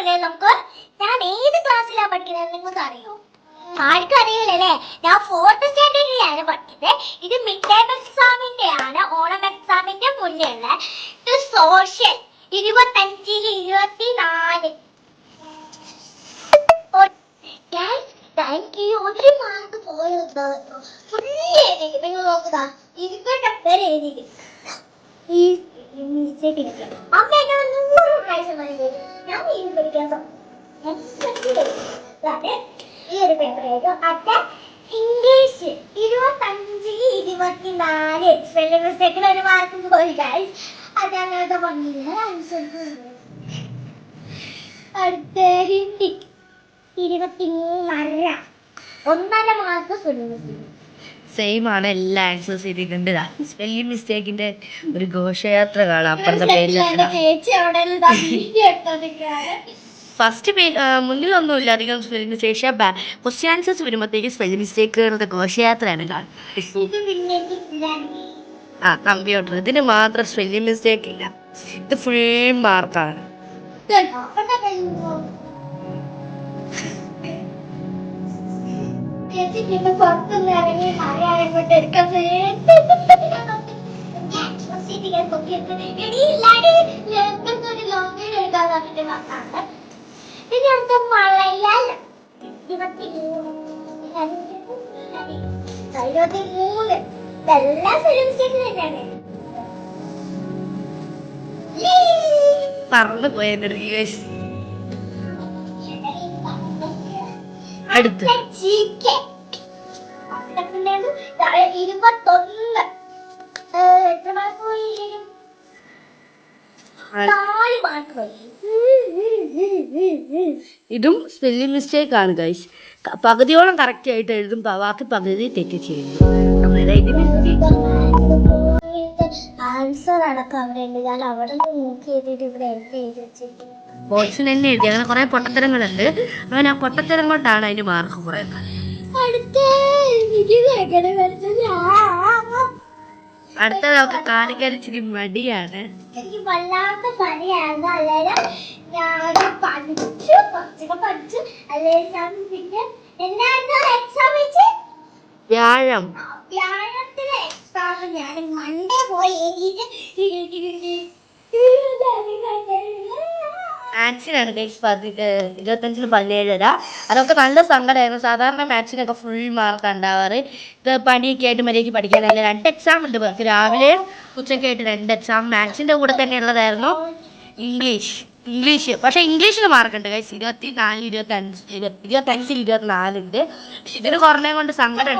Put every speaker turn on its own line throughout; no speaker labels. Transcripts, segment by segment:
മുന്നേ നമുക്ക്? ഞാൻ ഏത് ക്ലാസ്സിലാ പഠിക്കുന്നത് നിങ്ങൾക്ക് അറിയോ ആർക്കും അറിയില്ലല്ലേ ഞാൻ ഫോർത്ത് സ്റ്റാൻഡേർഡിലാണ് പഠിക്കുന്നത് ഇത് മിഡ് ടൈം എക്സാമിന്റെ ആണ് ഓണം എക്സാമിന്റെ മുന്നേ ഉള്ള സോഷ്യൽ ഇരുപത്തി ഇരുപത്തിനാല്. എനിക്ക് ഒരു മാർക്ക് പോയത് എഴുതി. നിങ്ങൾ നോക്കുക ഇരുപത്തി പേര് എഴുതി ഞാൻ ഒരു പോയി അതാണ് ഒന്നര മാർക്ക് സ്പെല്ലിംഗ്
സെയിം ആണ് എല്ലാ ആൻസേഴ്സ് ചെയ്തിട്ടുണ്ട്. സ്പെല്ലിംഗ് മിസ്റ്റേക്കിന്റെ ഒരു ഘോഷയാത്ര കാണാം അപ്പുറത്തെ പേജിൽ ഫസ്റ്റ് പേ മുന്നിലൊന്നുമില്ല അധികം സ്പെല്ലിംഗ് ശേഷം ക്വസ്റ്റ്യൻ ആൻസേഴ്സ് വരുമ്പോഴത്തേക്ക് സ്പെല്ലിംഗ് മിസ്റ്റേക്കുകളുടെ ഘോഷയാത്രയാണ് ആ കമ്പ്യൂട്ടർ ഇതിന് മാത്രം സ്പെല്ലിംഗ് മിസ്റ്റേക്ക് ഇല്ല. ഇത് ഫുൾ മാർക്കാണ്
ചേച്ചി പിന്നെ പുറത്തുനിന്ന് ഇറങ്ങി മഴയായപ്പോട്ട് എടുക്കാൻ മഴയാൽ ഇരുപത്തി ഇരുപത്തി മൂന്ന് ഇതെല്ലാം ഫിലിംസിൽ തന്നെയാണ്
പറന്നു പോയതിന്റെ റിവേഴ്സ്
പോയി
ഇതും സ്പെല്ലിംഗ് മിസ്റ്റേക്ക് ആണ് ഗൈസ് പകുതിയോളം കറക്റ്റ് ആയിട്ട് എഴുതും ബാക്കി പകുതി തെറ്റി ചെയ്യുന്നു. അന്നേരം ഇതിന്
ആൻസർ അടക്കം അവിടെ ഉണ്ട്. ഞാൻ അവിടെ നോക്കി ചെയ്തിട്ട് ഇവിടെ എഴുതി എഴുതി വെച്ചിരിക്കുന്നു.
ബോയ്സിന് തന്നെ എഴുതി. അങ്ങനെ കുറെ പൊട്ടത്തരങ്ങളുണ്ട്. അങ്ങനെ ആ പൊട്ടത്തരം കൊണ്ടാണ് അതിന് മാർക്ക് കുറെ.
അടുത്ത
നമുക്ക് കാണിക്കാൻ ഇച്ചിരി മടിയാണ്.
എനിക്ക് വല്ലാത്ത അതായത് ഞാൻ പഠിച്ചു കുറച്ചൊക്കെ പഠിച്ചു. അല്ലെങ്കിൽ ഞാൻ പിന്നെ എന്നായിരുന്നു? എക്സാം വെച്ച്
വ്യാഴം.
വ്യാഴത്തിലെ
മാത്സിനാണ് ഗൈസ് പതി ഇരുപത്തഞ്ചിന് പതിനേഴര അതൊക്കെ നല്ല സങ്കടമായിരുന്നു. സാധാരണ മാത്സിനൊക്കെ ഫുൾ മാർക്ക് ഉണ്ടാവാറ്. ഇത് പണിയൊക്കെ ആയിട്ട് മര്യാദയ്ക്ക് പഠിക്കാനല്ല. രണ്ട് എക്സാം ഉണ്ട് ഇവർക്ക്. രാവിലെ ഉച്ചയ്ക്കായിട്ട് രണ്ട് എക്സാം മാത്സിന്റെ കൂടെ തന്നെ ഉള്ളതായിരുന്നു ഇംഗ്ലീഷ്. ഇംഗ്ലീഷ് പക്ഷേ ഇംഗ്ലീഷിന് മാർക്കുണ്ട് ഗൈസ് ഇരുപത്തി നാല് ഇരുപത്തി അഞ്ച് ഇരുപത്തി ഇരുപത്തഞ്ചിൽ ഇരുപത്തിനാലുണ്ട് പക്ഷെ ഇതിന് കുറഞ്ഞ കൊണ്ട് സങ്കടം.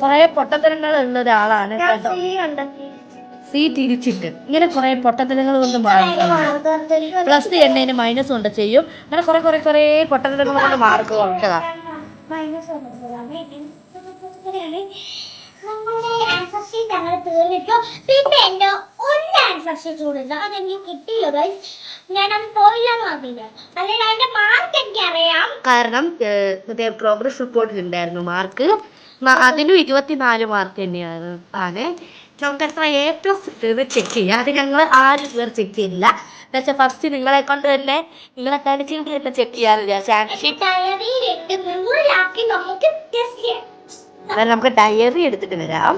കുറേ പൊട്ടത്തരങ്ങൾ ഉള്ള ഒരാളാണ് കേട്ടോ സി തിരിച്ചിട്ട് ഇങ്ങനെ കുറെ പൊട്ടത്തരങ്ങൾ കൊണ്ട് മാർക്ക് പ്ലസ് എണ്ണേന് മൈനസ് കൊണ്ട് ചെയ്യും അങ്ങനെ കുറെ കുറെ കുറെ പൊട്ടത്തരങ്ങൾ കൊണ്ട് മാർക്ക് കുറച്ചതാ
നമ്മുടെ ആൻസർ ഷീറ്റ് അങ്ങനെ തീർന്നിട്ടു. പിന്നെ എന്റെ ഒരു ആൻസർ ഷീറ്റ് അതെനിക്ക് കിട്ടിയോ ഗൈസ് ഞാനത് പോയില്ലെന്ന് പറഞ്ഞില്ല അല്ലെങ്കിൽ മാർക്ക് എനിക്കറിയാം.
കാരണം ഏഹ്, മറ്റേ പ്രോഗ്രസ് റിപ്പോർട്ടിൽ ഉണ്ടായിരുന്നു മാർക്ക് അതിനും ഇരുപത്തിനാല് മാർക്ക് തന്നെയാണ്. ആണ്. നമുക്ക് എത്ര എ പ്ലസ് കിട്ടുന്നത് ചെക്ക് ചെയ്യുക അത് ഞങ്ങൾ ആരും പേർ ചെക്ക് ചെയ്യില്ല പക്ഷെ ഫസ്റ്റ് നിങ്ങളെ കൊണ്ട് തന്നെ നിങ്ങളെ കളിച്ചിട്ട് തന്നെ ചെക്ക് ചെയ്യാറില്ല ചാൻസ്
മുകളിലാക്കി നമുക്ക്
ഡയറി എടുത്തിട്ട് വരാം.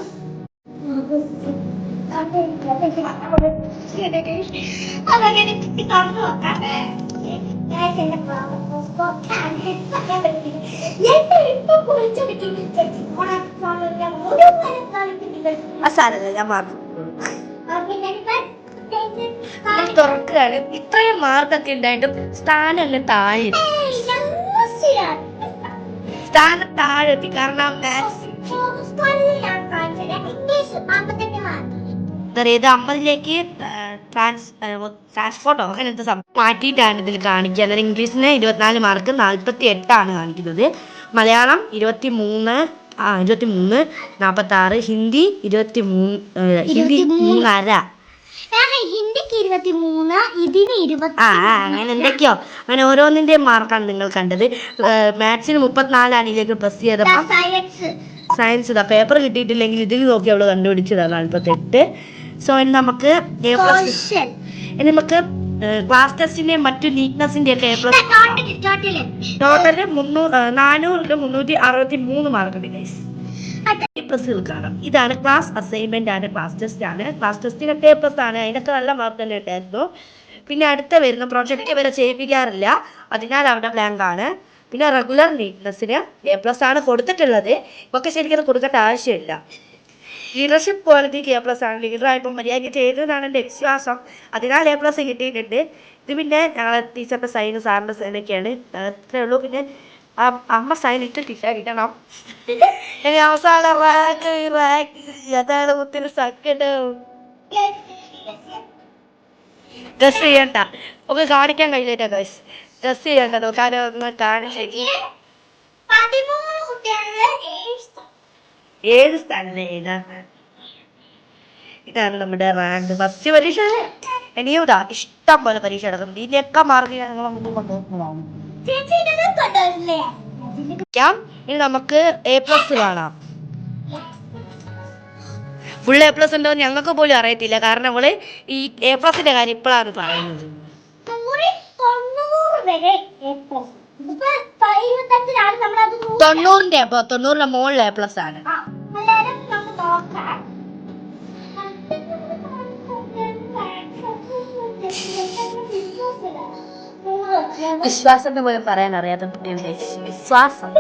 സാധനം ഞാൻ ഇത്രയും മാർക്കൊക്കെ ഉണ്ടായിട്ടും സ്ഥാനം അങ്ങ് താഴെ സ്ഥാനം താഴെ എത്തി കാരണം ഇത് അമ്പതിലേക്ക് ട്രാൻസ് ട്രാൻസ്പോർട്ടോ അങ്ങനെ എന്ത് മാറ്റിയിട്ടാണ് ഇതിൽ കാണിക്കുക. അതായത് ഇംഗ്ലീഷിന് ഇരുപത്തിനാല് മാർക്ക് നാൽപ്പത്തി എട്ടാണ് കാണിക്കുന്നത്. മലയാളം ഇരുപത്തി മൂന്ന് ആ ഇരുപത്തി മൂന്ന് നാൽപ്പത്തി ആറ് ഹിന്ദി ഇരുപത്തി മൂന്ന് ഹിന്ദി മൂന്നര.
ഹിന്ദിക്ക് ഇരുപത്തി മൂന്ന് ഇതിന് ഇരുപത്തി
ആ ആ, അങ്ങനെ എന്തൊക്കെയോ? അങ്ങനെ ഓരോന്നിന്റെ മാർക്കാണ് നിങ്ങൾ കണ്ടത്. മാത്സിന് മുപ്പത്തിനാലാണ് ഇതിലേക്ക് പ്ലസ് ചെയ്തപ്പോൾ
സയൻസ്
സയൻസ് ഇതാ പേപ്പർ കിട്ടിയിട്ടില്ലെങ്കിൽ ഇതിൽ നോക്കി അവൾ കണ്ടുപിടിച്ചതാണ് നാൽപ്പത്തെട്ട് സോ ഇനി നമുക്ക് എ പ്ലസ്
സോഷ്യൽ
ഇനി നമുക്ക് ക്ലാസ് ടെസ്റ്റിന്റെയും മറ്റു നീറ്റ്നസിന്റെ ഒക്കെ എ പ്ലസ് ടോട്ടൽ മുന്നൂറ് നാനൂറിൽ മുന്നൂറ്റി അറുപത്തി മൂന്ന് മാർക്കുണ്ട് ഗൈസ് എ പ്ലസുകൾ കാണാം. ഇതാണ് ക്ലാസ് അസൈൻമെന്റ് ആണ് ക്ലാസ് ടെസ്റ്റ് ആണ്. ക്ലാസ് ടെസ്റ്റിനൊക്കെ എ പ്ലസ് ആണ്. അതിനൊക്കെ നല്ല മാർക്ക് തന്നെ ഉണ്ടായിരുന്നു പിന്നെ അടുത്ത വരുന്ന പ്രോജക്റ്റ് വരെ ചെയ്യിപ്പിക്കാറില്ല. അതിനാൽ അവിടെ ബ്ലാങ്ക് ആണ്. പിന്നെ റെഗുലർ നീറ്റ്നെസ്സിന് എ പ്ലസ് ആണ് കൊടുത്തിട്ടുള്ളത്. ഒക്കെ ശരിക്കും കൊടുക്കേണ്ട ആവശ്യമില്ല. ലീഡർഷിപ്പ് ക്വാളിറ്റിക്ക് എ പ്ലസ് ആണ്. ലീഡറായപ്പോൾ മര്യാദയ്ക്ക് ചെയ്തതാണ് എന്റെ വിശ്വാസം. അതിനാൽ എ പ്ലസ് കിട്ടിയിട്ടുണ്ട്. ഇത് പിന്നെ ഞങ്ങളെ ടീച്ചറിന്റെ സൈന് സാറിന്റെ സൈനൊക്കെയാണ് അത്രേ ഉള്ളൂ. പിന്നെ അമ്മ ടീച്ചർ കിട്ടണം ഇനി അവസാന റാക്ക് റാക്ക് അതാണ് ഒത്തിരി സങ്കടം. ഡ്രസ് ചെയ്യണ്ട. ഒക്കെ കാണിക്കാൻ കഴിയില്ല ഗൈസ് ഡ്രസ് ചെയ്യണ്ട നോക്കാനോ ഒന്ന് ഏത് സ്ഥലം ഇതാണ് നമ്മുടെ റാങ്ക് ഫസ്റ്റ് പരീക്ഷ ഇനിയും ഇഷ്ടം പോലെ പരീക്ഷ നടക്കും. ഇതിനൊക്കെ മാർക്ക് ഞങ്ങൾ മുമ്പ് കൊണ്ടുപോകുന്നതാണ്. ഇനി നമുക്ക് എ പ്ലസ് കാണാം. ഫുൾ എ പ്ലസ് ഉണ്ടോ ഞങ്ങൾക്ക് പോലും അറിയത്തില്ല. കാരണം അവൾ ഈ എ പ്ലസിന്റെ കാര്യം ഇപ്പോഴാണ് പറയുന്നത്. തൊണ്ണൂറിന്റെ തൊണ്ണൂറിന്റെ മുകളിൽ എ പ്ലസ് ആണ്. വിശ്വാസത്തെ പോലും പറയാൻ അറിയാത്ത കുട്ടികളുടെ വിശ്വാസം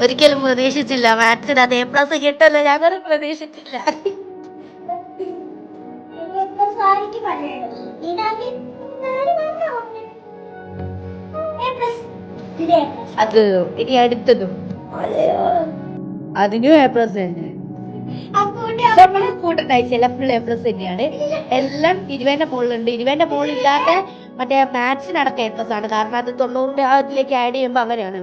ഒരിക്കലും പ്രതീക്ഷിച്ചില്ല മാത്സിന് അത് എ പ്ലസ് കിട്ടല്ലോ ഞാൻ വേറെ
പ്രതീക്ഷിച്ചില്ല സാരിക്ക് പറയാം
അത് ഇനി അടുത്തതും. അതിനും എ പ്ലസ് തന്നെ നമ്മളെ കൂട്ടണ്ടായി ചില ഫുൾ എ പ്ലസ് തന്നെയാണ് എല്ലാം ഇരുപതിന്റെ മുകളിലുണ്ട് ഇരുപതിന്റെ മുകളിലില്ലാത്ത മറ്റേ മാത്സിനടക്കം എ പ്ലസ് ആണ്. കാരണം അത് തൊണ്ണൂറിന്റെ ആ ഇതിലേക്ക് ആഡ് ചെയ്യുമ്പോൾ അങ്ങനെയാണ്.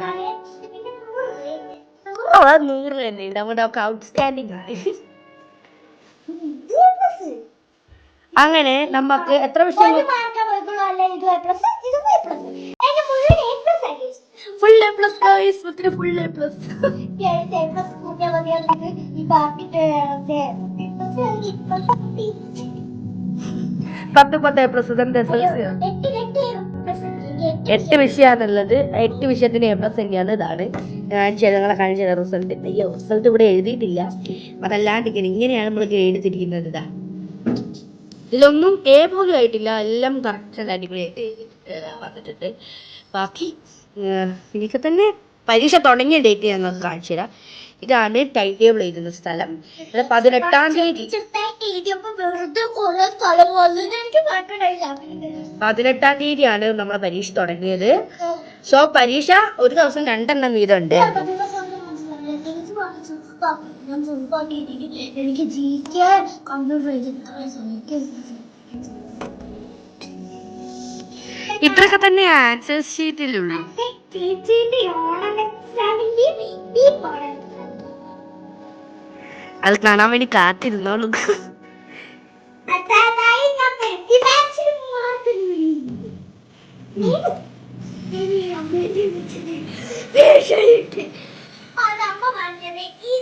നൂറ് തന്നെ. നമ്മുടെ ഒക്കെ ഔട്ട്സ്റ്റാൻഡിങ് ആണ്. അങ്ങനെ നമുക്ക് എത്ര
പോയിട്ടുള്ളൂ അല്ല? ഇത് ഇതും മുഴുവൻ.
Full A plus full A plus
ഈ കൂട്ടിയാൽ.
പത്ത് പത്ത് A plus S L C
എട്ട്
വിഷയമാണുള്ളത് എട്ട് വിഷയത്തിന് എ പ്ലസ് തന്നെയാണ്. ഇതാണ്. ഞാൻ ചിലങ്ങളെ കാണിച്ച റിസൾട്ട് അയ്യോ റിസൾട്ട് ഇവിടെ എഴുതിയിട്ടില്ല. അതല്ലാണ്ട് ഇങ്ങനെ ഇങ്ങനെയാണ് നമ്മൾ ഗ്രേഡ് തിരിക്കുന്നത് ഇതാ. ഇതിലൊന്നും കേ പോലും ആയിട്ടില്ല. എല്ലാം കറക്റ്റ് അടിപൊളിയായിട്ട് വന്നിട്ടുണ്ട്. ബാക്കി എനിക്ക് തന്നെ പരീക്ഷ തുടങ്ങിയ ഡേറ്റ് ഞാൻ കാണിച്ചു തരാം. ഇതാണ് ടൈം ടേബിൾ എഴുതുന്ന സ്ഥലം. പതിനെട്ടാം തീയതി. പതിനെട്ടാം തീയതിയാണ് നമ്മളെ പരീക്ഷ തുടങ്ങിയത്. സോ പരീക്ഷ ഒരു ദിവസം രണ്ടെണ്ണം വീതം ഉണ്ട്
എനിക്ക് ജീവിക്കാൻ കമ്പ്യൂട്ടർ
ഇത്രയൊക്കെ തന്നെ ആൻസർ ഷീറ്റിലുള്ളൂ അത് കാണാൻ വേണ്ടി കാത്തിരുന്നോളൂ.
ഞാൻ അതമ്മ പറഞ്ഞത് ഈ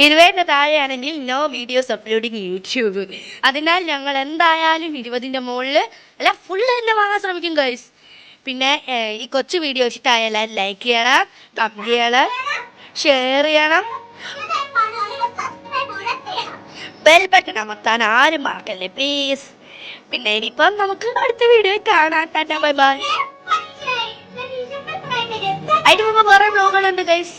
വരൂല
ഇരുപതിന്റെ താഴെയാണെങ്കിൽ നോ വീഡിയോസ് അപ്ലോഡിങ് യൂട്യൂബ് അതിനാൽ ഞങ്ങൾ എന്തായാലും ഇരുപതിന്റെ മുകളിൽ അല്ല ഫുൾ തന്നെ വാങ്ങാൻ ശ്രമിക്കും ഗൈസ് പിന്നെ ഈ കൊച്ചു വീഡിയോ ഇഷ്ടമായ എല്ലാവരും ലൈക്ക് ചെയ്യണം കമന്റ് ചെയ്യണം ഷെയർ ചെയ്യണം. ബെൽ ബട്ടൺ അമർത്താൻ ആരും മറക്കല്ലേ പ്ലീസ് പിന്നെ ഇനിയിപ്പം നമുക്ക് അടുത്ത വീഡിയോ കാണാൻ തന്നെ ബൈ ബൈ അതിന് മുമ്പ് വേറെ ബ്ലോഗുകളുണ്ട് ഗൈസ്